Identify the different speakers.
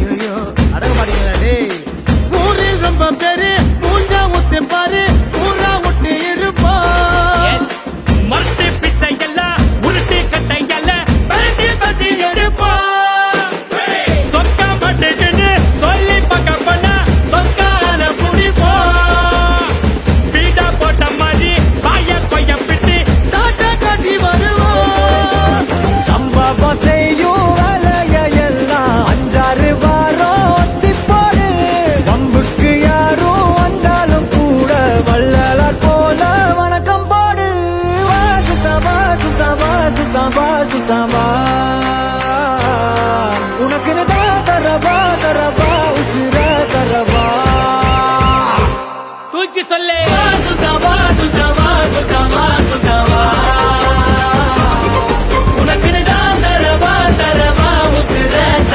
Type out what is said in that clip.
Speaker 1: you, you.
Speaker 2: சுத்தமா? உனக்குன்னு தான் தரவா தரவா? உசுர தரவா?
Speaker 3: தூக்கி சொல்லே.
Speaker 1: சுத்தமா சுத்தமா?